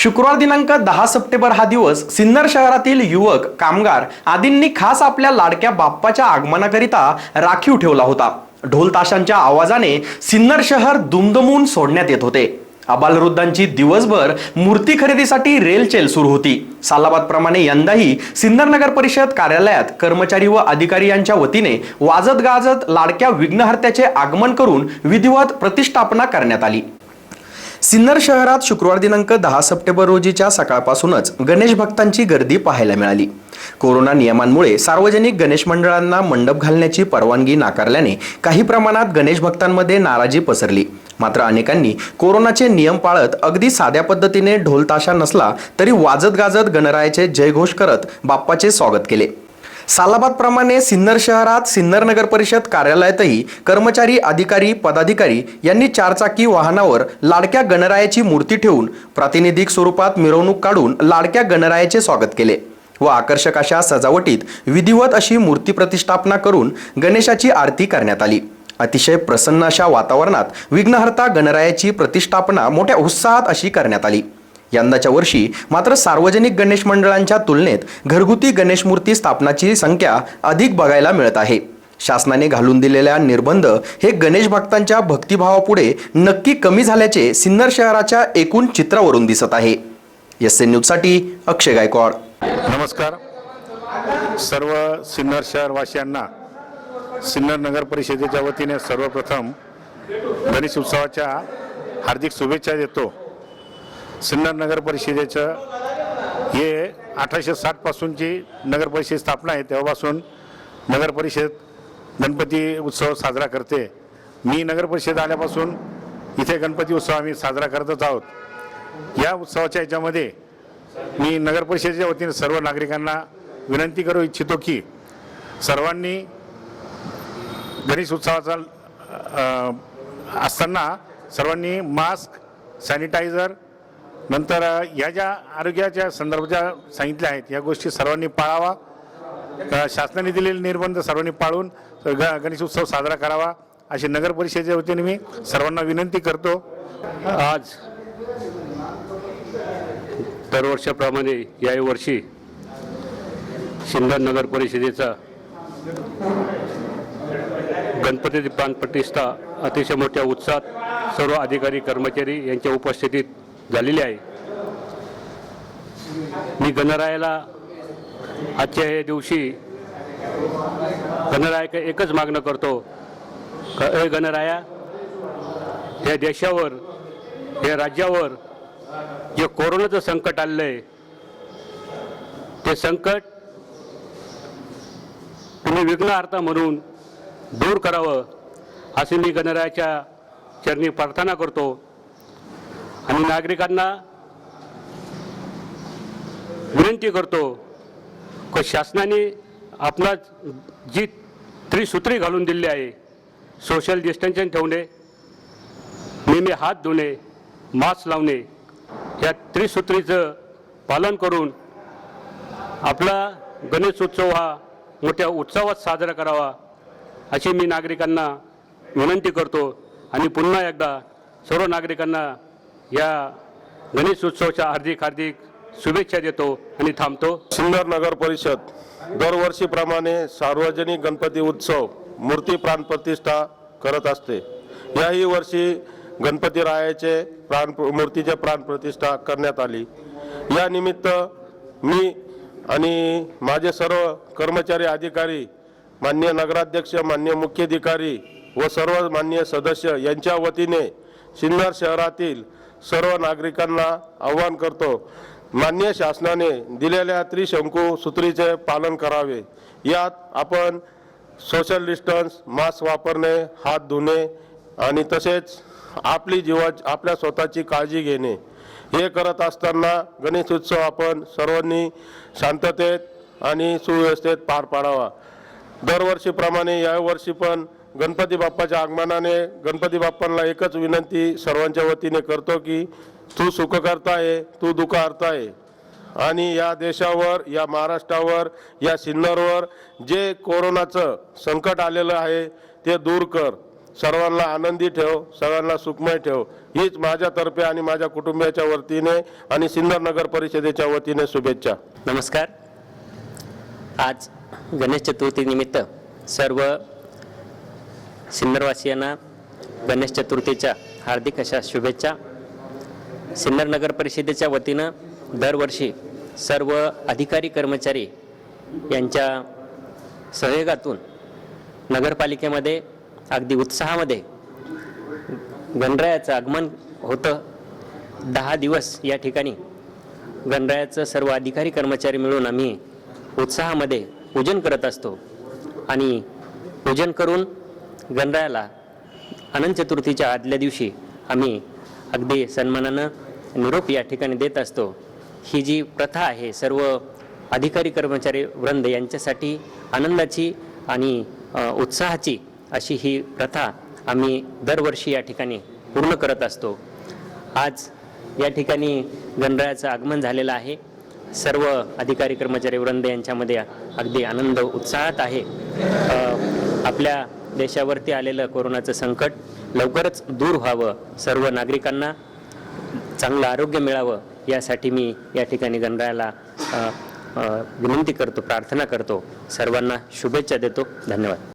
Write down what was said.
शुक्रवार दिनांक दहा सप्टेंबर हा दिवस सिन्नर शहरातील युवक कामगार आदींनी खास आपल्या लाडक्या बाप्पाच्या आगमनाकरिता राखीव ठेवला होता. ढोल ताशांच्या आवाजाने सिन्नर शहर दुमदमून सोडण्यात येत होते. आबालवृद्धांची दिवसभर मूर्ती खरेदीसाठी रेलचेल सुरू होती. सालाबाद प्रमाणे यंदाही सिन्नर नगर परिषद कार्यालयात कर्मचारी व अधिकारी यांच्या वतीने वाजत गाजत लाडक्या विघ्नहर्त्याचे आगमन करून विधिवत प्रतिष्ठापना करण्यात आली. सिन्नर शहरात शुक्रवार दिनांक दहा सप्टेंबर रोजीच्या सकाळपासूनच गणेश भक्तांची गर्दी पाहायला मिळाली. कोरोना नियमांमुळे सार्वजनिक गणेश मंडळांना मंडप घालण्याची परवानगी नाकारल्याने काही प्रमाणात गणेश भक्तांमध्ये नाराजी पसरली. मात्र अनेकांनी कोरोनाचे नियम पाळत अगदी साध्या पद्धतीने ढोलताशा नसला तरी वाजत गाजत गणरायाचे जयघोष करत बाप्पाचे स्वागत केले. सालाबादप्रमाणे सिन्नर शहरात सिन्नर नगर परिषद कार्यालयातही कर्मचारी अधिकारी पदाधिकारी यांनी चारचाकी वाहनावर लाडक्या गणरायाची मूर्ती ठेवून प्रातिनिधिक स्वरूपात मिरवणूक काढून लाडक्या गणरायाचे स्वागत केले व आकर्षक अशा सजावटीत विधिवत अशी मूर्ती प्रतिष्ठापना करून गणेशाची आरती करण्यात आली. अतिशय प्रसन्न अशा वातावरणात विघ्नहर्ता गणरायाची प्रतिष्ठापना मोठ्या उत्साहात अशी करण्यात आली. यंदाच्या वर्षी मात्र सार्वजनिक गणेश मंडळांच्या तुलनेत घरगुती गणेश मूर्ती स्थापनाची संख्या अधिक बघायला मिळत आहे. शासनाने घालून दिलेल्या निर्बंध हे गणेश भक्तांच्या भक्तिभावापुढे नक्की कमी झाल्याचे सिन्नर शहराच्या एकूण चित्रावरून दिसत आहे. एस एन न्यूजसाठी अक्षय गायकवाड. नमस्कार. सर्व सिन्नर शहरवासियांना सिन्नर नगर परिषदेच्या वतीने सर्वप्रथम गणेश उत्सवाच्या हार्दिक शुभेच्छा देतो. सिन्नर नगर परिषदेचं हे अठराशे साठपासूनची नगर परिषद स्थापना आहे. तेव्हापासून नगर परिषद गणपती उत्सव साजरा करते. मी नगर परिषद आल्यापासून इथे गणपती उत्सव आम्ही साजरा करतच आहोत. या उत्सवाच्या याच्यामध्ये मी नगर परिषदेच्या वतीने सर्व नागरिकांना विनंती करू इच्छितो की सर्वांनी गणेश उत्सवाचा असताना सर्वांनी मास्क सॅनिटायझर नंतर या ज्या आरोग्याच्या संदर्भाच्या सांगितल्या आहेत या गोष्टी सर्वांनी पाळावा. शासनाने दिलेले निर्बंध सर्वांनी पाळून ग गणेश उत्सव साजरा करावा अशी नगर परिषदेच्या वतीने मी सर्वांना विनंती करतो. आज दरवर्षाप्रमाणे याही वर्षी सिन्नर नगर परिषदेचा गणपती प्राण प्रतिष्ठा अतिशय मोठ्या उत्साहात सर्व अधिकारी कर्मचारी यांच्या उपस्थितीत झालेली आहे. मी गणरायाला आजच्या या दिवशी गणराया एकच मागणं करतो. क- हे गणराया या देशावर या राज्यावर जे कोरोनाचं संकट आलेलं आहे ते संकट तुम्ही विघ्नहर्ता म्हणून दूर करावं असे मी गणरायाच्या चरणी प्रार्थना करतो. आणि नागरिकांना विनंती करतो की शासनाने आपला जी त्रिसूत्री घालून दिली आहे सोशल डिस्टन्सिंग ठेवणे नेहमी हात धुणे मास्क लावणे या त्रिसूत्रीचं पालन करून आपला गणेशोत्सव हा मोठ्या उत्सवात साजरा करावा अशी मी नागरिकांना विनंती करतो. आणि पुन्हा एकदा सर्व नागरिकांना या गणेशोत्सवाच्या हार्दिक हार्दिक शुभेच्छा देतो आणि थांबतो. सिन्नर नगर परिषद दरवर्षीप्रमाणे सार्वजनिक गणपती उत्सव मूर्ती प्राण प्रतिष्ठा करत असते. याही वर्षी गणपती रायाचे प्राण मूर्तीचे प्राण प्रतिष्ठा करण्यात आली. या निमित्त मी आणि माझे सर्व कर्मचारी अधिकारी मान्य नगराध्यक्ष मान्य मुख्याधिकारी व सर्व मान्य सदस्य यांच्या वतीने सिन्नर शहरातील सर्व नागरिकांना आव्हान करतो. मान्य शासनाने दिलेल्या त्रिशंकू सूत्रीचे पालन करावे. यात आपण सोशल डिस्टन्स मास्क वापरणे हात धुणे आणि तसेच आपली जीवा आपल्या स्वतःची काळजी घेणे. हे करत असताना गणेश उत्सव आपण सर्वांनी शांततेत आणि सुव्यवस्थेत पार पाडावा. दरवर्षीप्रमाणे यावर्षी पण गणपती बाप्पाच्या आगमनाने गणपती बाप्पांना एकच विनंती सर्वांच्या वतीने करतो की तू सुख करताय तू दुःख हरताय आणि या देशावर या महाराष्ट्रावर या सिन्नरवर जे कोरोनाचं संकट आलेलं आहे ते दूर कर. सर्वांना आनंदी ठेव सर्वांना सुखमय ठेव. हीच माझ्यातर्फे आणि माझ्या कुटुंबियाच्या वतीने आणि सिन्नर नगर परिषदेच्या वतीने शुभेच्छा. नमस्कार. आज गणेश चतुर्थीनिमित्त सर्व सिन्नरवासियांना गणेश चतुर्थीच्या हार्दिक अशा शुभेच्छा. सिन्नर नगर परिषदेच्या वतीनं दरवर्षी सर्व अधिकारी कर्मचारी यांच्या सहयोगातून नगरपालिकेमध्ये अगदी उत्साहामध्ये गणरायाचं आगमन होतं. दहा दिवस या ठिकाणी गणरायाचं सर्व अधिकारी कर्मचारी मिळून आम्ही उत्साहामध्ये पूजन करत असतो आणि पूजन करून गणरायाला अनंत चतुर्थीच्या आदल्या दिवशी आम्ही अगदी सन्मानानं निरोप या ठिकाणी देत असतो. ही जी प्रथा आहे सर्व अधिकारी कर्मचारी वृंद यांच्यासाठी आनंदाची आणि उत्साहाची अशी ही प्रथा आम्ही दरवर्षी या ठिकाणी पूर्ण करत असतो. आज या ठिकाणी गणरायाचं आगमन झालेलं आहे. सर्व अधिकारी कर्मचारी वृंद यांच्यामध्ये अगदी आनंद उत्साहात आहे. आपल्या देशावरती आलेलं कोरोनाचं संकट लवकरच दूर व्हावं सर्व नागरिकांना चांगलं आरोग्य मिळावं यासाठी मी या ठिकाणी गणरायाला विनंती करतो प्रार्थना करतो. सर्वांना शुभेच्छा देतो. धन्यवाद.